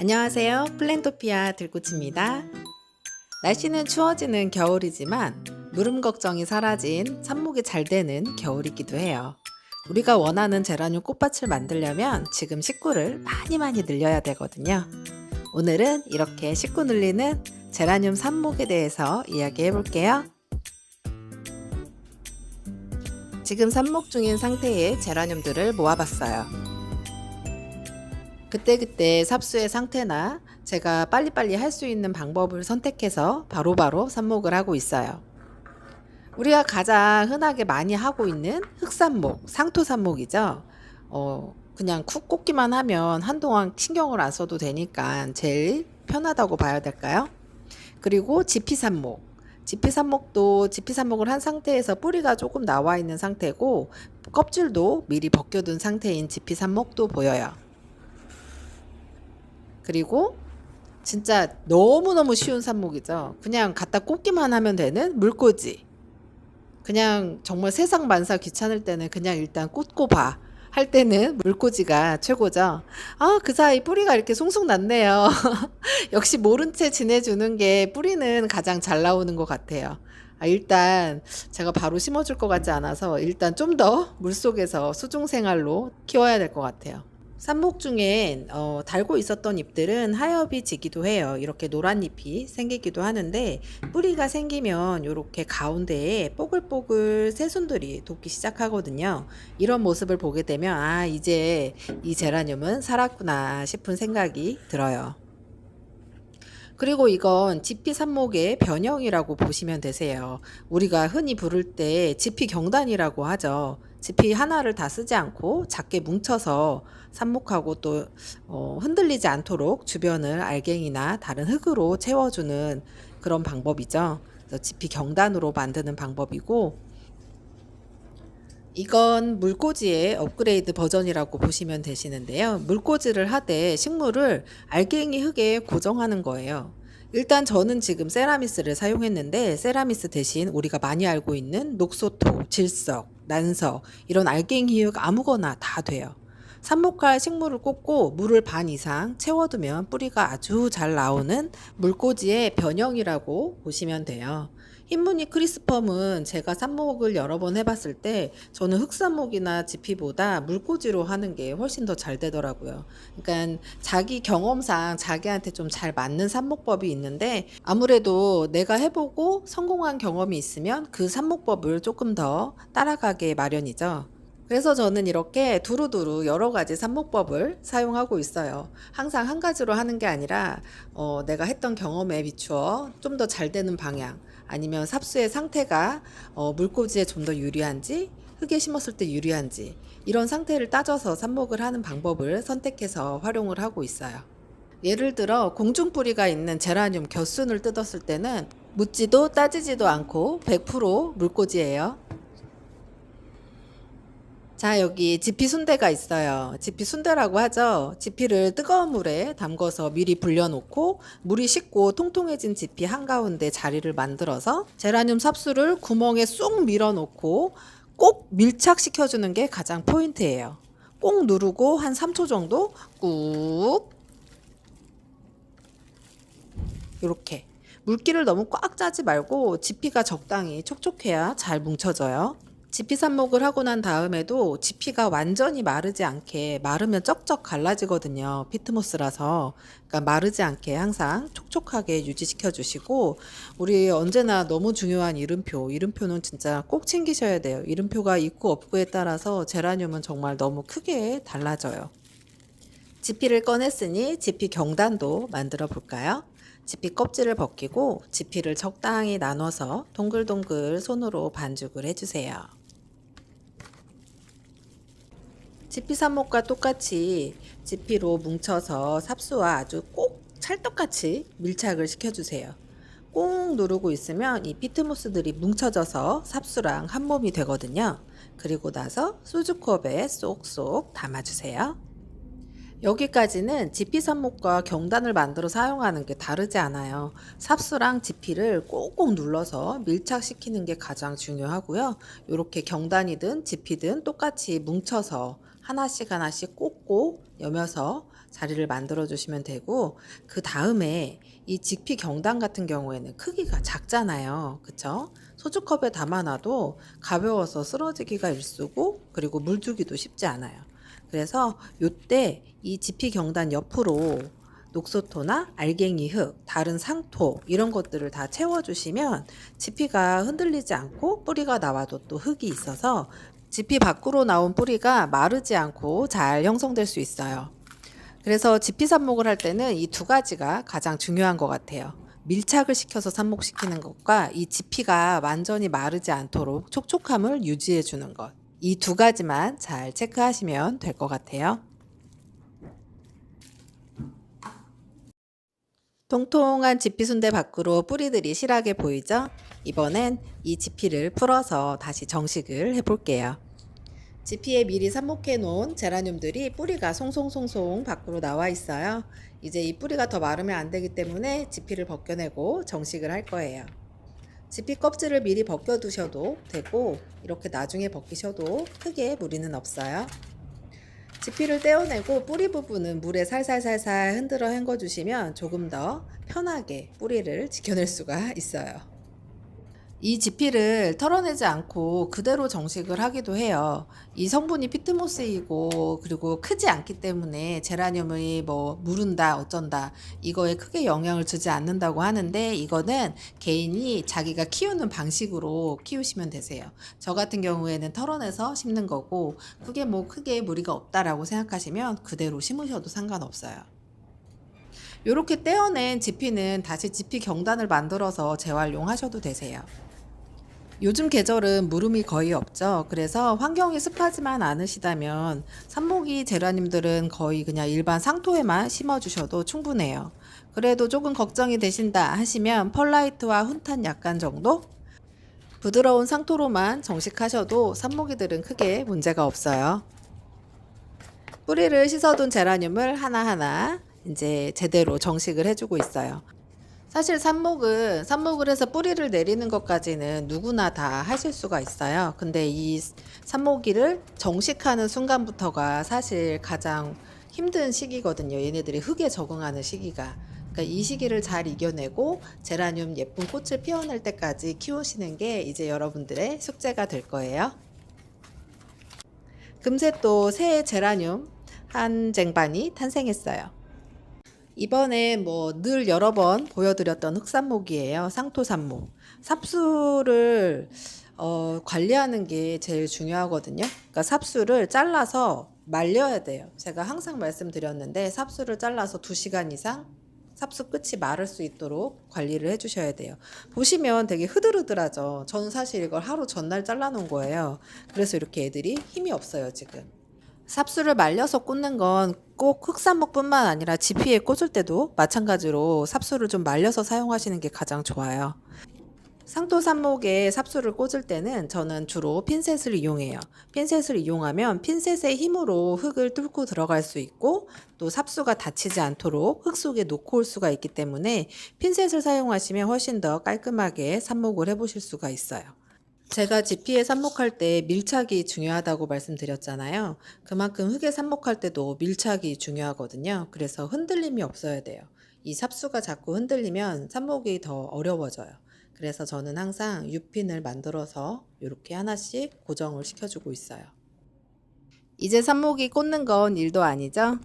안녕하세요. 플랜토피아 들꽃입니다. 날씨는 추워지는 겨울이지만 무름 걱정이 사라진 삽목이 잘 되는 겨울이기도 해요. 우리가 원하는 제라늄 꽃밭을 만들려면 지금 식구를 많이 많이 늘려야 되거든요. 오늘은 이렇게 식구 늘리는 제라늄 삽목에 대해서 이야기해 볼게요. 지금 삽목 중인 상태의 제라늄들을 모아봤어요. 그때그때 삽수의 상태나 제가 빨리빨리 할 수 있는 방법을 선택해서 바로바로 삽목을 하고 있어요. 우리가 가장 흔하게 많이 하고 있는 흑삽목, 상토삽목이죠. 어, 그냥 쿡 꽂기만 하면 한동안 신경을 안 써도 되니까 제일 편하다고 봐야 될까요? 그리고 지피삽목. 지피삽목도 지피삽목을 한 상태에서 뿌리가 조금 나와 있는 상태고 껍질도 미리 벗겨둔 상태인 지피삽목도 보여요. 그리고 진짜 너무너무 쉬운 삽목이죠. 그냥 갖다 꽂기만 하면 되는 물꽂이. 그냥 정말 세상 만사 귀찮을 때는 그냥 일단 꽂고 봐. 할 때는 물꽂이가 최고죠. 아, 그 사이 뿌리가 이렇게 송송 났네요. 역시 모른 채 지내주는 게 뿌리는 가장 잘 나오는 것 같아요. 아, 일단 제가 바로 심어줄 것 같지 않아서 일단 좀 더 물속에서 수중 생활로 키워야 될 것 같아요. 삽목 중엔 어, 달고 있었던 잎들은 하엽이 지기도 해요. 이렇게 노란 잎이 생기기도 하는데 뿌리가 생기면 이렇게 가운데에 뽀글뽀글 새순들이 돋기 시작하거든요. 이런 모습을 보게 되면 아 이제 이 제라늄은 살았구나 싶은 생각이 들어요. 그리고 이건 지피 삽목의 변형이라고 보시면 되세요. 우리가 흔히 부를 때 지피 경단이라고 하죠. 지피 하나를 다 쓰지 않고 작게 뭉쳐서 삽목하고 또 어, 흔들리지 않도록 주변을 알갱이나 다른 흙으로 채워주는 그런 방법이죠. 그래서 지피 경단으로 만드는 방법이고 이건 물꽂이의 업그레이드 버전이라고 보시면 되시는데요. 물꽂이를 하되 식물을 알갱이 흙에 고정하는 거예요. 일단 저는 지금 세라미스를 사용했는데 세라미스 대신 우리가 많이 알고 있는 녹소토, 질석, 난석 이런 알갱이 흙 아무거나 다 돼요. 삽목할 식물을 꽂고 물을 반 이상 채워두면 뿌리가 아주 잘 나오는 물꽂이의 변형이라고 보시면 돼요. 흰무늬 크리스펌은 제가 삽목을 여러 번 해봤을 때 저는 흑삽목이나 지피보다 물꽂이로 하는 게 훨씬 더 잘 되더라고요. 그러니까 자기 경험상 자기한테 좀 잘 맞는 삽목법이 있는데 아무래도 내가 해보고 성공한 경험이 있으면 그 삽목법을 조금 더 따라가게 마련이죠. 그래서 저는 이렇게 두루두루 여러 가지 삽목법을 사용하고 있어요. 항상 한 가지로 하는 게 아니라 어, 내가 했던 경험에 비추어 좀 더 잘 되는 방향 아니면 삽수의 상태가 어, 물꽂이에 좀 더 유리한지 흙에 심었을 때 유리한지 이런 상태를 따져서 삽목을 하는 방법을 선택해서 활용을 하고 있어요. 예를 들어 공중뿌리가 있는 제라늄 곁순을 뜯었을 때는 묻지도 따지지도 않고 100% 물꽂이예요. 자, 여기 지피 순대가 있어요. 지피 순대라고 하죠. 지피를 뜨거운 물에 담궈서 미리 불려놓고 물이 식고 통통해진 지피 한가운데 자리를 만들어서 제라늄 삽수를 구멍에 쏙 밀어놓고 꼭 밀착시켜주는 게 가장 포인트예요. 꼭 누르고 한 3초 정도 꾹 이렇게 물기를 너무 꽉 짜지 말고 지피가 적당히 촉촉해야 잘 뭉쳐져요. 지피 삽목을 하고 난 다음에도 지피가 완전히 마르지 않게 마르면 쩍쩍 갈라지거든요. 피트모스라서 그러니까 마르지 않게 항상 촉촉하게 유지시켜 주시고 우리 언제나 너무 중요한 이름표 이름표는 진짜 꼭 챙기셔야 돼요. 이름표가 있고 없고에 따라서 제라늄은 정말 너무 크게 달라져요. 지피를 꺼냈으니 지피 경단도 만들어 볼까요? 지피 껍질을 벗기고 지피를 적당히 나눠서 동글동글 손으로 반죽을 해주세요. 지피 삽목과 똑같이 지피로 뭉쳐서 삽수와 아주 꼭 찰떡같이 밀착을 시켜주세요. 꼭 누르고 있으면 이 피트모스들이 뭉쳐져서 삽수랑 한 몸이 되거든요. 그리고 나서 소주컵에 쏙쏙 담아주세요. 여기까지는 지피 삽목과 경단을 만들어 사용하는 게 다르지 않아요. 삽수랑 지피를 꼭꼭 눌러서 밀착시키는 게 가장 중요하고요. 이렇게 경단이든 지피든 똑같이 뭉쳐서 하나씩 하나씩 꽂고 여며서 자리를 만들어 주시면 되고 그 다음에 이 직피 경단 같은 경우에는 크기가 작잖아요. 그쵸? 소주컵에 담아놔도 가벼워서 쓰러지기가 일쑤고 그리고 물 주기도 쉽지 않아요. 그래서 요때 이 지피 경단 옆으로 녹소토나 알갱이 흙, 다른 상토 이런 것들을 다 채워주시면 지피가 흔들리지 않고 뿌리가 나와도 또 흙이 있어서 지피 밖으로 나온 뿌리가 마르지 않고 잘 형성될 수 있어요. 그래서 지피 삽목을 할 때는 이 두 가지가 가장 중요한 것 같아요. 밀착을 시켜서 삽목시키는 것과 이 지피가 완전히 마르지 않도록 촉촉함을 유지해 주는 것. 이 두 가지만 잘 체크하시면 될 것 같아요. 통통한 지피 순대 밖으로 뿌리들이 실하게 보이죠? 이번엔 이 지피를 풀어서 다시 정식을 해볼게요. 지피에 미리 삽목해 놓은 제라늄들이 뿌리가 송송송송 밖으로 나와 있어요. 이제 이 뿌리가 더 마르면 안 되기 때문에 지피를 벗겨내고 정식을 할 거예요. 지피 껍질을 미리 벗겨 두셔도 되고 이렇게 나중에 벗기셔도 크게 무리는 없어요. 지피를 떼어내고 뿌리 부분은 물에 살살살살 흔들어 헹궈 주시면 조금 더 편하게 뿌리를 지켜낼 수가 있어요. 이 지피를 털어내지 않고 그대로 정식을 하기도 해요. 이 성분이 피트모스이고 그리고 크지 않기 때문에 제라늄이 뭐 무른다 어쩐다 이거에 크게 영향을 주지 않는다고 하는데 이거는 개인이 자기가 키우는 방식으로 키우시면 되세요. 저 같은 경우에는 털어내서 심는 거고 그게 뭐 크게 무리가 없다라고 생각하시면 그대로 심으셔도 상관없어요. 이렇게 떼어낸 지피는 다시 지피 경단을 만들어서 재활용하셔도 되세요. 요즘 계절은 무름이 거의 없죠. 그래서 환경이 습하지만 않으시다면 산모기 제라늄들은 거의 그냥 일반 상토에만 심어주셔도 충분해요. 그래도 조금 걱정이 되신다 하시면 펄라이트와 훈탄 약간 정도? 부드러운 상토로만 정식하셔도 산모기들은 크게 문제가 없어요. 뿌리를 씻어둔 제라늄을 하나하나 이제 제대로 정식을 해주고 있어요. 사실 삽목은 삽목을 해서 뿌리를 내리는 것까지는 누구나 다 하실 수가 있어요. 근데 이 삽목이를 정식하는 순간부터가 사실 가장 힘든 시기거든요. 얘네들이 흙에 적응하는 시기가. 그러니까 이 시기를 잘 이겨내고 제라늄 예쁜 꽃을 피워낼 때까지 키우시는 게 이제 여러분들의 숙제가 될 거예요. 금세 또새 제라늄 한 쟁반이 탄생했어요. 이번에 뭐 늘 여러 번 보여드렸던 흑산목이에요. 상토산목. 삽수를 어, 관리하는 게 제일 중요하거든요. 그러니까 삽수를 잘라서 말려야 돼요. 제가 항상 말씀드렸는데 삽수를 잘라서 2시간 이상 삽수 끝이 마를 수 있도록 관리를 해주셔야 돼요. 보시면 되게 흐들흐들하죠. 저는 사실 이걸 하루 전날 잘라놓은 거예요. 그래서 이렇게 애들이 힘이 없어요, 지금. 삽수를 말려서 꽂는 건 꼭 흑산목뿐만 아니라 지피에 꽂을 때도 마찬가지로 삽수를 좀 말려서 사용하시는 게 가장 좋아요. 상토 삽목에 삽수를 꽂을 때는 저는 주로 핀셋을 이용해요. 핀셋을 이용하면 핀셋의 힘으로 흙을 뚫고 들어갈 수 있고 또 삽수가 다치지 않도록 흙 속에 놓고 올 수가 있기 때문에 핀셋을 사용하시면 훨씬 더 깔끔하게 삽목을 해보실 수가 있어요. 제가 지피에 삽목할 때 밀착이 중요하다고 말씀드렸잖아요. 그만큼 흙에 삽목할 때도 밀착이 중요하거든요. 그래서 흔들림이 없어야 돼요. 이 삽수가 자꾸 흔들리면 삽목이 더 어려워져요. 그래서 저는 항상 U핀을 만들어서 이렇게 하나씩 고정을 시켜주고 있어요. 이제 삽목이 꽂는 건 일도 아니죠?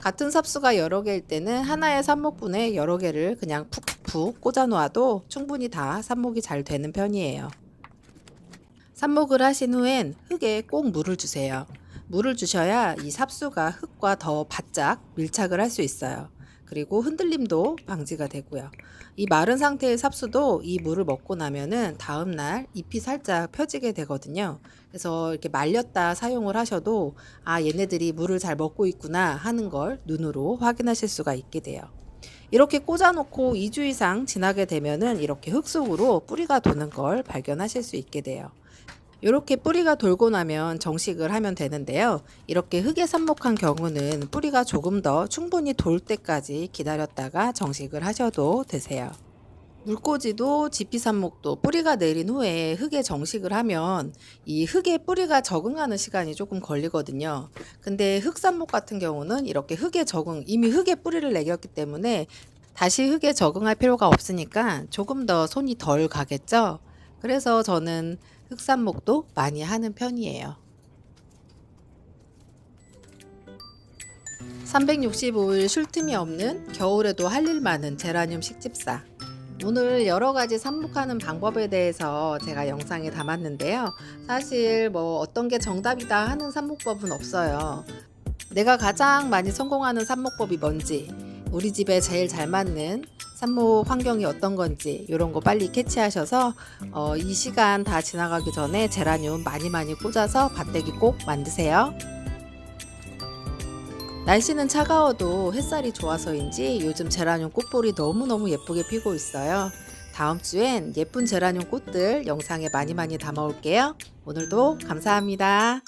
같은 삽수가 여러 개일 때는 하나의 삽목분에 여러 개를 그냥 푹푹 꽂아 놓아도 충분히 다 삽목이 잘 되는 편이에요. 삽목을 하신 후엔 흙에 꼭 물을 주세요. 물을 주셔야 이 삽수가 흙과 더 바짝 밀착을 할 수 있어요. 그리고 흔들림도 방지가 되고요. 이 마른 상태의 삽수도 이 물을 먹고 나면은 다음날 잎이 살짝 펴지게 되거든요. 그래서 이렇게 말렸다 사용을 하셔도 아, 얘네들이 물을 잘 먹고 있구나 하는 걸 눈으로 확인하실 수가 있게 돼요. 이렇게 꽂아놓고 2주 이상 지나게 되면은 이렇게 흙 속으로 뿌리가 도는 걸 발견하실 수 있게 돼요. 이렇게 뿌리가 돌고 나면 정식을 하면 되는데요. 이렇게 흙에 삽목한 경우는 뿌리가 조금 더 충분히 돌 때까지 기다렸다가 정식을 하셔도 되세요. 물꽂이도 지피산목도 뿌리가 내린 후에 흙에 정식을 하면 이 흙에 뿌리가 적응하는 시간이 조금 걸리거든요. 근데 흑산목 같은 경우는 이렇게 흙에 적응, 이미 흙에 뿌리를 내겼기 때문에 다시 흙에 적응할 필요가 없으니까 조금 더 손이 덜 가겠죠. 그래서 저는 흑산목도 많이 하는 편이에요. 365일 쉴 틈이 없는 겨울에도 할 일 많은 제라늄 식집사. 오늘 여러 가지 삽목하는 방법에 대해서 제가 영상에 담았는데요. 사실 뭐 어떤 게 정답이다 하는 삽목법은 없어요. 내가 가장 많이 성공하는 삽목법이 뭔지, 우리 집에 제일 잘 맞는 삽목 환경이 어떤 건지 이런 거 빨리 캐치하셔서 어, 이 시간 다 지나가기 전에 제라늄 많이 많이 꽂아서 밭대기 꼭 만드세요. 날씨는 차가워도 햇살이 좋아서인지 요즘 제라늄 꽃볼이 너무너무 예쁘게 피고 있어요. 다음 주엔 예쁜 제라늄 꽃들 영상에 많이 많이 담아올게요. 오늘도 감사합니다.